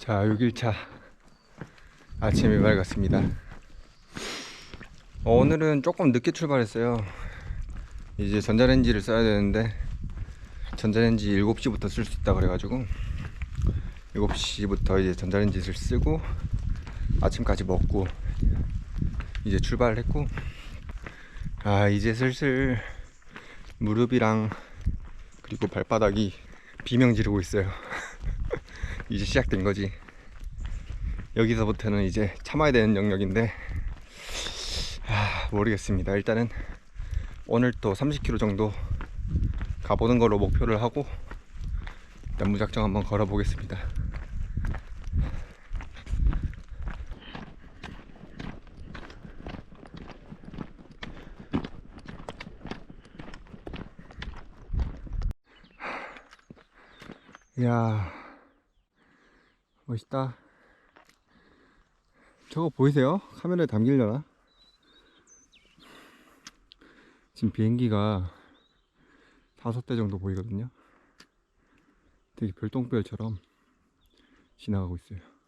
자, 6일차 아침이 밝았습니다. 어, 오늘은 조금 늦게 출발했어요. 이제 전자레인지를 써야 되는데 전자레인지 7시부터 쓸 수 있다 그래가지고 7시부터 이제 전자레인지를 쓰고 아침까지 먹고 이제 출발을 했고 아 이제 슬슬 무릎이랑 그리고 발바닥이 비명 지르고 있어요. 이제 시작된 거지. 여기서부터는 이제 참아야 되는 영역인데, 아, 모르겠습니다. 일단은 오늘 또 30km 정도 가보는 걸로 목표를 하고, 일단 무작정 한번 걸어 보겠습니다. 이야, 멋있다. 저거 보이세요? 카메라에 담기려나? 지금 비행기가 다섯 대 정도 보이거든요. 되게 별똥별처럼 지나가고 있어요.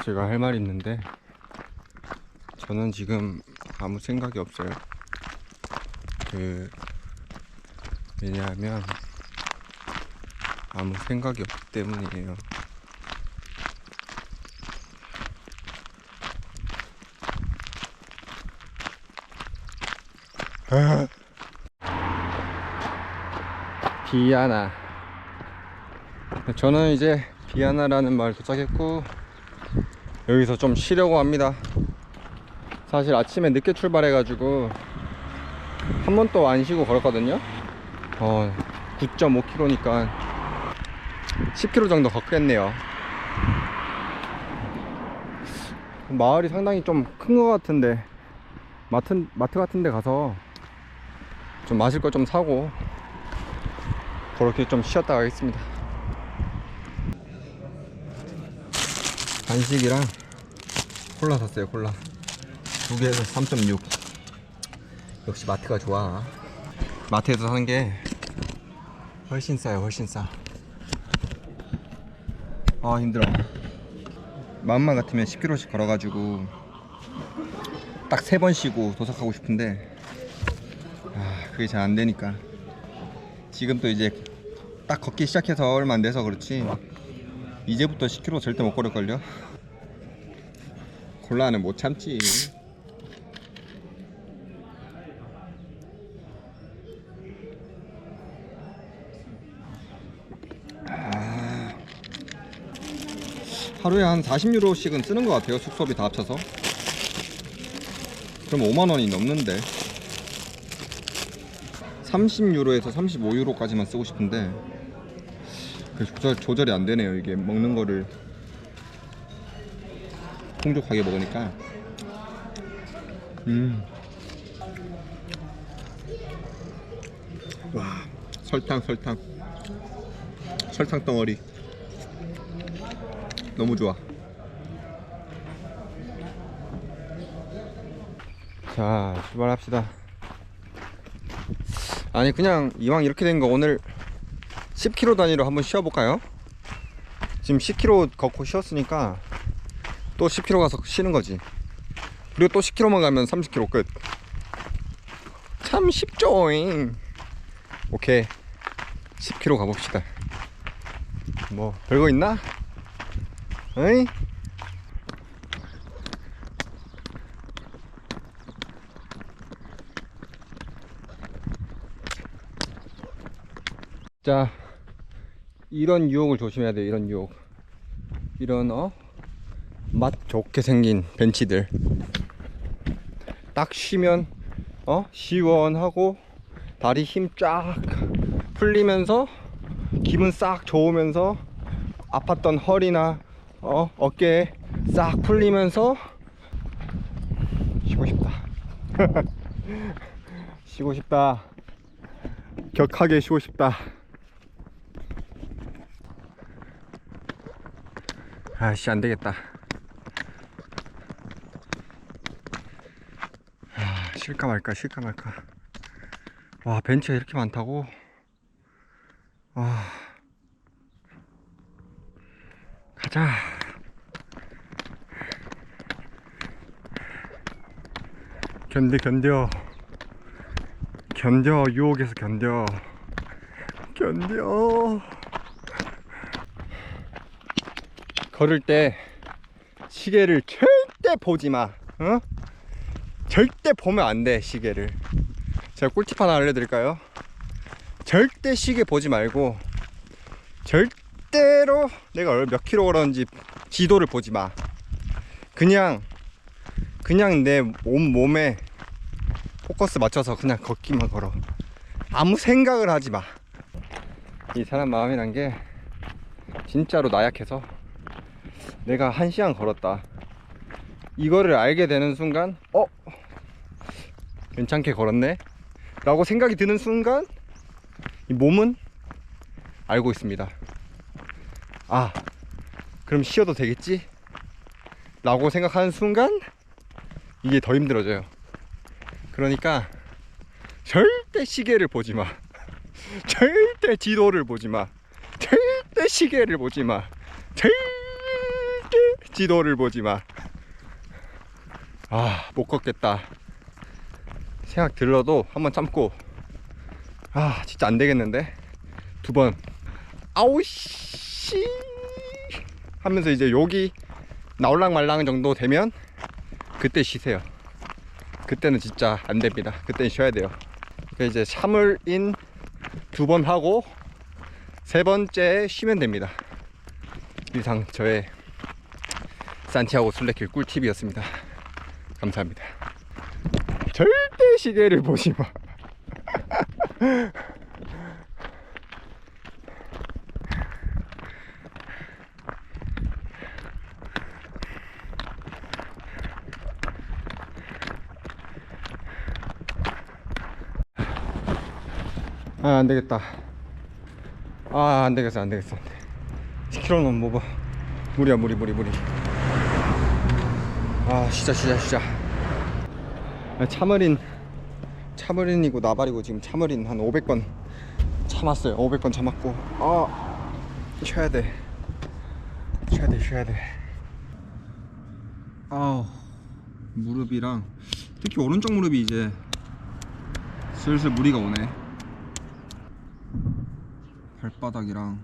제가 할 말이 있는데 저는 지금 아무 생각이 없어요. 그 왜냐하면 아무 생각이 없기 때문이에요. 비아나 저는 이제 비아나라는 마을 도착했고 여기서 좀 쉬려고 합니다. 사실 아침에 늦게 출발해 가지고 한 번도 안 쉬고 걸었거든요. 어, 9.5km니까 10km 정도 걷겠네요. 마을이 상당히 좀 큰 것 같은데 마트, 마트 같은 데 가서 좀 마실 거 좀 사고 그렇게 좀 쉬었다 가겠습니다. 간식이랑 콜라 샀어요 콜라. 두 개에서 3.6 역시 마트가 좋아. 마트에서 사는 게 훨씬 싸요 훨씬 싸 아 힘들어. 마음만 같으면 10km씩 걸어가지고 딱 세 번 쉬고 도착하고 싶은데 아 그게 잘 안 되니까. 지금 또 이제 딱 걷기 시작해서 얼마 안 돼서 그렇지 이제부터 10km 절대 못 걸을걸요? 콜라는 못 참지. 아, 하루에 한 40유로씩은 쓰는 것 같아요. 숙소비 다 합쳐서. 그럼 5만 원이 넘는데. 30유로에서 35유로까지만 쓰고 싶은데 그 조절, 조절이 안 되네요. 이게 먹는 거를 풍족하게 먹으니까. 음. 와, 설탕, 설탕. 설탕 덩어리. 너무 좋아. 자, 출발합시다. 아니, 그냥 이왕 이렇게 된 거 오늘 10km 단위로 한번 쉬어볼까요? 지금 10km 걷고 쉬었으니까 또 10km 가서 쉬는 거지. 그리고 또 10km만 가면 30km 끝. 참 쉽죠잉. 오케이. 10km 가봅시다. 뭐 별거 있나? 어이? 자, 이런 유혹을 조심해야 돼. 이런 유혹. 이런 어? 맛 좋게 생긴 벤치들. 딱 쉬면 어? 시원하고 다리 힘 쫙 풀리면서 기분 싹 좋으면서 아팠던 허리나 어? 어깨 싹 풀리면서 쉬고 싶다. 쉬고 싶다. 격하게 쉬고 싶다. 아씨 안 되겠다. 아, 쉴까 말까 쉴까 말까. 와 벤치가 이렇게 많다고? 아 가자. 견뎌 견뎌 견뎌 유혹에서 견뎌 견뎌 걸을 때 시계를 절대 보지 마 어? 절대 보면 안 돼 시계를 제가 꿀팁 하나 알려드릴까요 절대 시계 보지 말고 절대로 내가 얼- 몇 킬로 걸었는지 지도를 보지 마 그냥 그냥 내 온 몸에 포커스 맞춰서 그냥 걷기만 걸어. 아무 생각을 하지 마. 이 사람 마음이란 게 진짜로 나약해서 내가 한 시간 걸었다. 이거를 알게 되는 순간, 어? 괜찮게 걸었네? 라고 생각이 드는 순간, 이 몸은 알고 있습니다. 아, 그럼 쉬어도 되겠지? 라고 생각하는 순간, 이게 더 힘들어져요. 그러니까 절대 시계를 보지 마. 절대 지도를 보지 마. 절대 시계를 보지 마. 절대 지도를 보지 마. 아, 못 걷겠다. 생각 들러도 한번 참고. 아, 진짜 안 되겠는데. 두 번. 아우 씨. 하면서 이제 여기 나올랑 말랑 정도 되면 그때 쉬세요. 그때는 진짜 안 됩니다. 그때는 쉬어야 돼요. 그러니까 이제 참을인 두 번 하고 세 번째 쉬면 됩니다. 이상 저의 산티아고 순례길 꿀팁이었습니다. 감사합니다. 절대 시계를 보지 마. 아, 안 되겠다. 아, 안 되겠어, 안 되겠어. 10km는 뭐, 뭐. 무리야, 무리, 무리, 무리. 아, 진짜, 진짜, 진짜. 아, 참어린, 참어린이고 나발이고 지금 참어린 한 500번 참았어요. 500번 참았고. 아, 쉬어야 돼. 쉬어야 돼, 쉬어야 돼. 아우, 무릎이랑, 특히 오른쪽 무릎이 이제 슬슬 무리가 오네. 발바닥이랑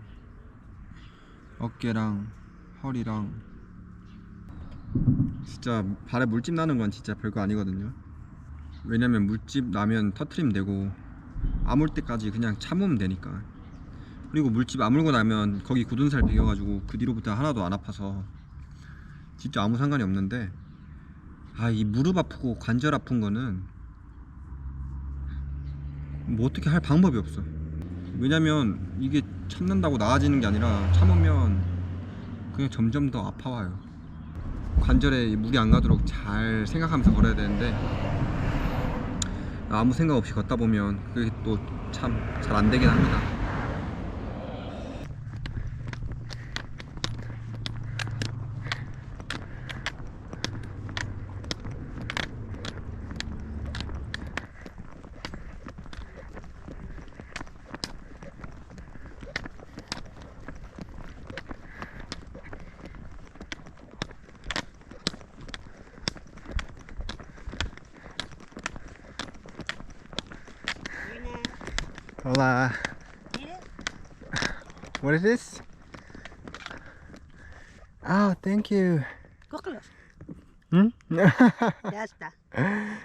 어깨랑 허리랑 진짜 발에 물집 나는 건 진짜 별거 아니거든요 왜냐면 물집 나면 터트리면 되고 아물 때까지 그냥 참으면 되니까 그리고 물집 아물고 나면 거기 굳은 살 배겨가지고 그 뒤로부터 하나도 안 아파서 진짜 아무 상관이 없는데 아 이 무릎 아프고 관절 아픈 거는 뭐 어떻게 할 방법이 없어 왜냐면 이게 참는다고 나아지는 게 아니라 참으면 그냥 점점 더 아파와요. 관절에 물이 안 가도록 잘 생각하면서 걸어야 되는데 아무 생각 없이 걷다 보면 그게 또 참 잘 안 되긴 합니다. Hola. What is this? Oh, thank you. Cógelos. ¿Mm? Ya está.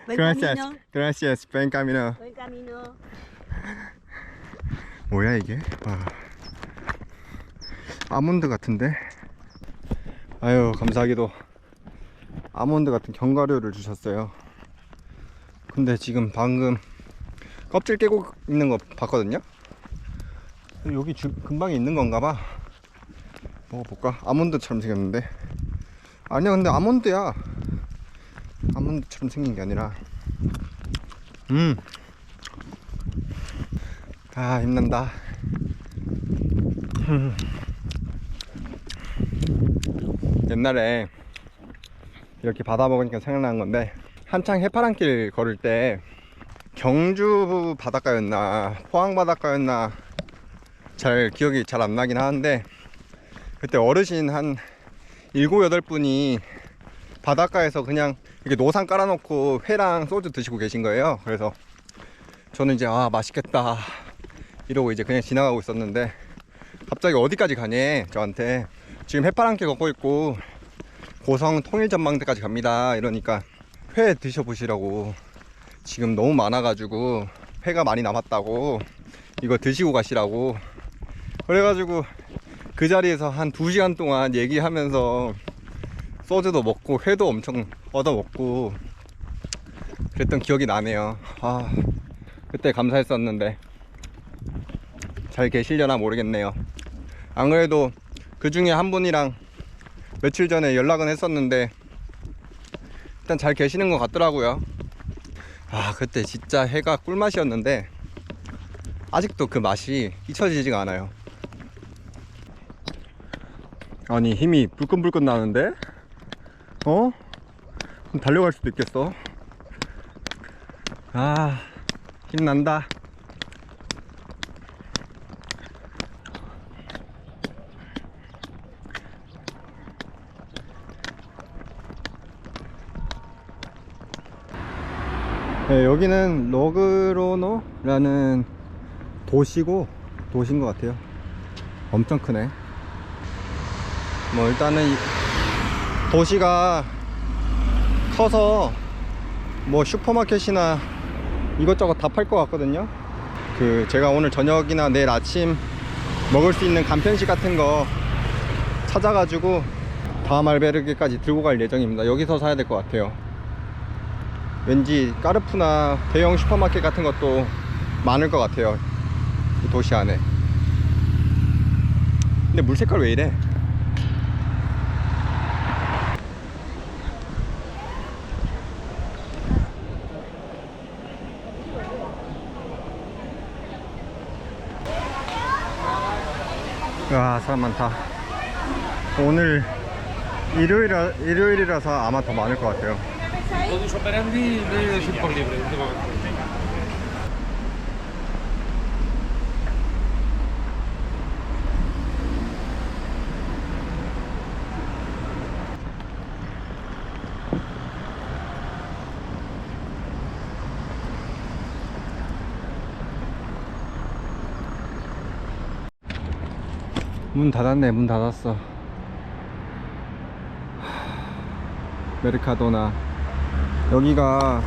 Buen Gracias. camino. Gracias. Buen camino. Buen camino. 뭐야 이게? 와. 아몬드 같은데? 아유 감사하게도 아몬드 같은 견과류를 주셨어요. 근데 지금 방금 껍질 깨고 있는 거 봤거든요. 여기 주, 근방에 있는 건가 봐. 먹어볼까? 아몬드처럼 생겼는데. 아니야, 근데 아몬드야. 아몬드처럼 생긴 게 아니라. 음. 아, 힘난다. 음. 옛날에 이렇게 받아 먹으니까 생각나는 건데 한창 해파랑길 걸을 때 경주 바닷가였나 포항 바닷가였나 잘 기억이 잘 안 나긴 하는데 그때 어르신 한 일곱 여덟 분이 바닷가에서 그냥 이렇게 노상 깔아놓고 회랑 소주 드시고 계신 거예요. 그래서 저는 이제 아 맛있겠다. 이러고 이제 그냥 지나가고 있었는데 갑자기 어디까지 가니? 저한테 지금 해파랑길 걷고 있고 고성 통일전망대까지 갑니다. 이러니까 회 드셔보시라고 지금 너무 많아가지고 회가 많이 남았다고 이거 드시고 가시라고. 그래가지고 그 자리에서 한 2시간 동안 얘기하면서 소주도 먹고 회도 엄청 얻어 먹고 그랬던 기억이 나네요. 아 그때 감사했었는데 잘 계시려나 모르겠네요. 안 그래도 그 중에 한 분이랑 며칠 전에 연락은 했었는데 일단 잘 계시는 것 같더라고요 아 그때 진짜 해가 꿀맛이었는데 아직도 그 맛이 잊혀지지가 않아요. 아니 힘이 불끈불끈 나는데? 어? 달려갈 수도 있겠어. 아 힘난다 네, 여기는 로그로노라는 도시고 도시인 것 같아요. 엄청 크네. 뭐 일단은 이 도시가 커서 뭐 슈퍼마켓이나 이것저것 다 팔 것 같거든요. 그 제가 오늘 저녁이나 내일 아침 먹을 수 있는 간편식 같은 거 찾아가지고 다음 알베르게까지 들고 갈 예정입니다. 여기서 사야 될 것 같아요. 왠지 까르푸나 대형 슈퍼마켓 같은 것도 많을 것 같아요. 이 도시 안에. 근데 물 색깔 왜 이래? 와 사람 많다. 오늘 일요일이라, 일요일이라서 아마 더 많을 것 같아요. Modus operandi de super libre. últimamente. 문 닫았네 문 닫았어 메르카도나 여기가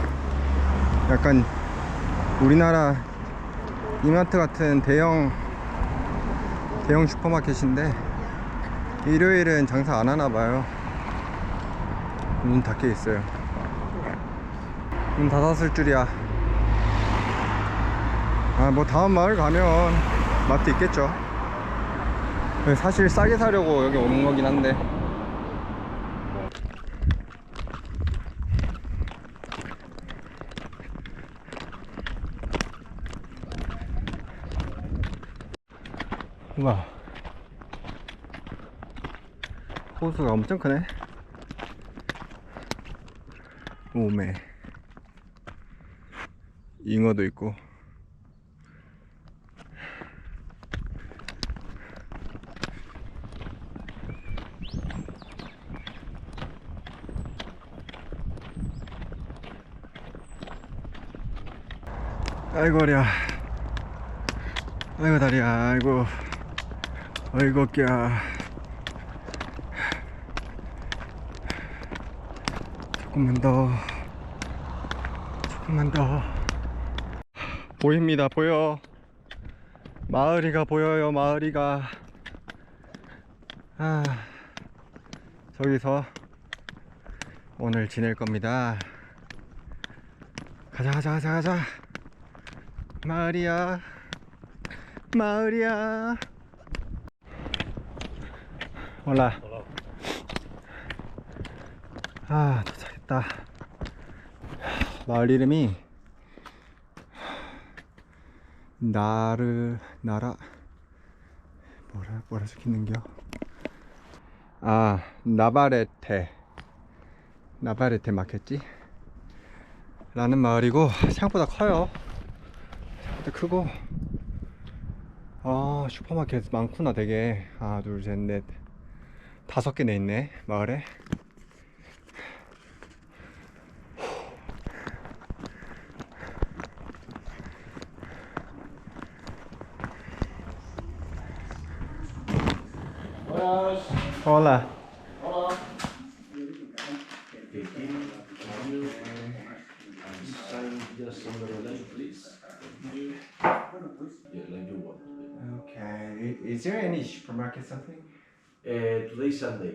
약간 우리나라 이마트 같은 대형 대형 슈퍼마켓인데 일요일은 장사 안 하나 봐요. 문 닫혀 있어요. 문 닫았을 줄이야. 아 뭐 다음 마을 가면 마트 있겠죠. 사실 싸게 사려고 여기 오는 거긴 한데 우와 호수가 엄청 크네. 오메. 잉어도 있고. 아이고 어려 아이고 다리야. 아이고. 아이고 어깨야 조금만 더. 조금만 더. 보입니다 보여. 마을이가 보여요 마을이가. 아 저기서 오늘 지낼 겁니다. 가자 가자 가자 가자. 마을이야. 마을이야. 올라. 아 도착했다 마을 이름이 나르 나라. 뭐라 뭐라 적혀있는겨? 아 나바레테. 나바레테 맞겠지? 라는 마을이고 생각보다 커요. 생각보다 크고. 아 슈퍼마켓 많구나 되게. 하나 둘셋넷. 다섯 개내 있네 마을에 Hola. Just on the left, please. Yeah, like you want. Okay. Is there any supermarket something? Uh, today's Sunday.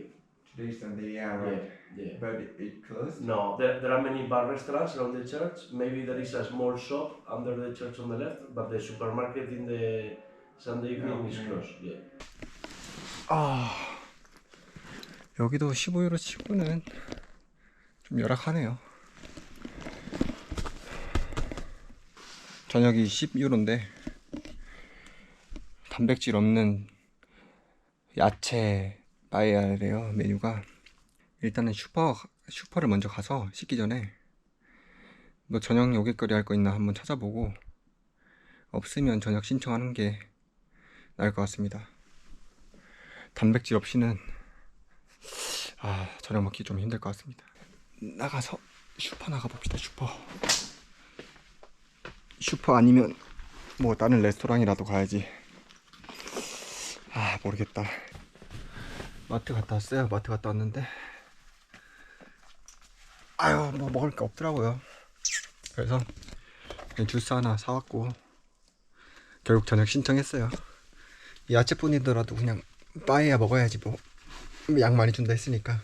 Today's Sunday, yeah, Yeah, yeah. But it, closed? No, there, there are many bar restaurants around the church. Maybe there is a small shop under the church on the left, but the supermarket in the Sunday evening is Okay. closed. Yeah. 아. 여기도 15유로 치고는 좀 열악하네요. 저녁이 10유로인데 단백질 없는 야채 빠에야래요 메뉴가 일단은 슈퍼 슈퍼를 먼저 가서 씻기 전에 뭐 저녁 요깃거리 할 거 있나 한번 찾아보고 없으면 저녁 신청하는 게 나을 것 같습니다. 단백질 없이는 아 저녁 먹기 좀 힘들 것 같습니다. 나가서 슈퍼 나가 봅시다 슈퍼. 슈퍼 아니면 뭐 다른 레스토랑이라도 가야지. 아 모르겠다. 마트 갔다 왔어요. 마트 갔다 왔는데 아유 뭐 먹을 게 없더라고요. 그래서 주스 하나 사왔고 결국 저녁 신청했어요. 야채뿐이더라도 그냥 빠에야 먹어야지 뭐 양 많이 준다 했으니까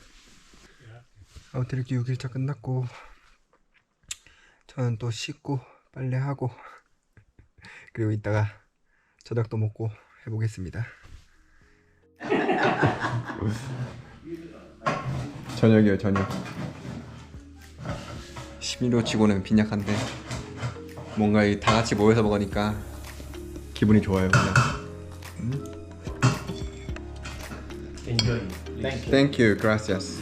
아무튼 이렇게 6일차 끝났고 저는 또 씻고 빨래하고 그리고 이따가 저녁도 먹고 해보겠습니다 저녁이요 저녁 11호 치고는 빈약한데 뭔가 이 다 같이 모여서 먹으니까 기분이 좋아요 그냥 Enjoy. Thank you. Thank you, gracias.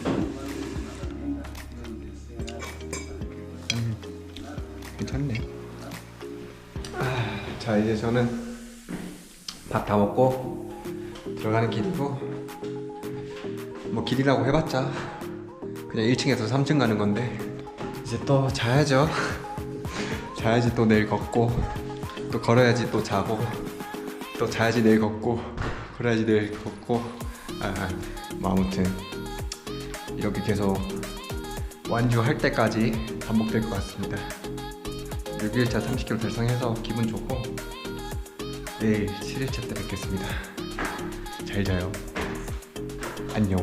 음, 괜찮네. 아, 자 이제 저는 밥 다 먹고 들어가는 길이고 뭐 길이라고 해봤자 그냥 1층에서 3층 가는 건데 이제 또 자야죠. 자야지 또 내일 걷고 또 걸어야지 또 자고 또 자야지 내일 걷고 걸어야지 내일 걷고. 아, 뭐 아무튼 이렇게 계속 완주할 때까지 반복될 것 같습니다. 6일차 30km 달성해서 기분 좋고 내일 7일차 때 뵙겠습니다 잘 자요. 안녕